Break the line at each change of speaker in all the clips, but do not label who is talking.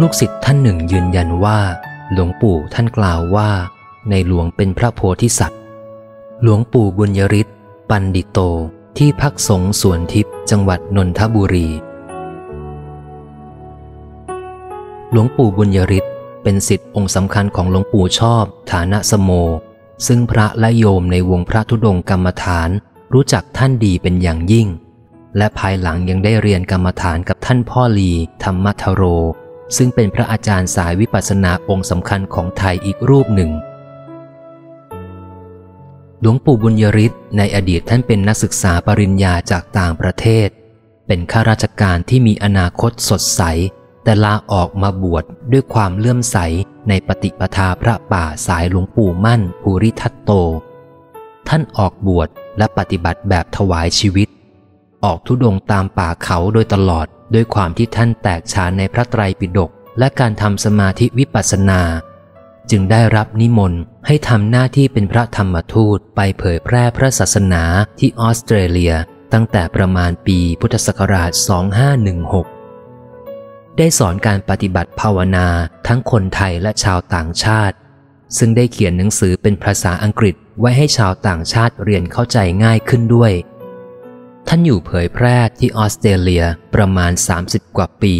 ลูกศิษย์ท่านหนึ่งยืนยันว่า หลวงปู่ท่านกล่าวว่า ในหลวงเป็นพระโพธิสัตว์ หลวงปู่บุญยริศปันดิโตที่พักสงสวนทิพย์จังหวัดนนทบุรี หลวงปู่บุญยริศเป็นสิทธิองค์สำคัญของหลวงปู่ชอบ ฐานะสโม ซึ่งพระและโยมในวงพระธุดงกรรมฐาน รู้จักท่านดีเป็นอย่างยิ่ง และภายหลังยังได้เรียนกรรมฐานกับท่านพ่อลีธรรมทโร ซึ่งเป็นพระอาจารย์สายวิปัสสนาองค์สำคัญของไทยอีกรูปหนึ่ง หลวงปู่บุญยริศในอดีตท่านเป็นนักศึกษาปริญญาจากต่างประเทศ เป็นข้าราชการที่มีอนาคตสดใส แต่ลาออกมาบวชด้วยความเลื่อมใสในปฏิปทาพระป่าสายหลวงปู่มั่นภูริทัตโต ท่านออกบวชและปฏิบัติแบบถวายชีวิต ออกทุดงตามป่าเขาโดยตลอด ด้วยความที่ท่านแตกฉานในพระไตรปิฎกและการทำสมาธิวิปัสสนา จึงได้รับนิมนต์ให้ทำหน้าที่เป็นพระธรรมทูตไปเผยแพร่พระศาสนาที่ออสเตรเลีย ตั้งแต่ประมาณปีพุทธศักราช 2516 ได้สอนการปฏิบัติภาวนาทั้งคนไทยและชาวต่างชาติ ซึ่งได้เขียนหนังสือเป็นภาษาอังกฤษไว้ให้ชาวต่างชาติเรียนเข้าใจง่ายขึ้นด้วยานอยู่เผยแพร่ที่ออสเตรเลียประมาณ 30 กว่าปี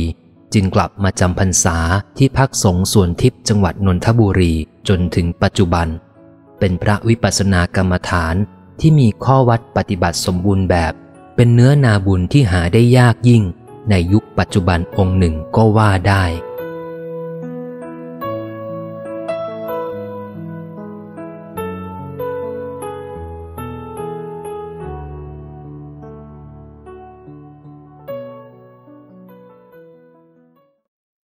จึงกลับมาจำพรรษาที่พักสงฆ์ส่วนทิพย์จังหวัดนนทบุรีจนถึงปัจจุบัน เป็นพระวิปัสสนากรรมฐานที่มีข้อวัดปฏิบัติสมบูรณ์แบบ เป็นเนื้อนาบุญที่หาได้ยากยิ่ง ในยุคปัจจุบันองค์หนึ่งก็ว่าได้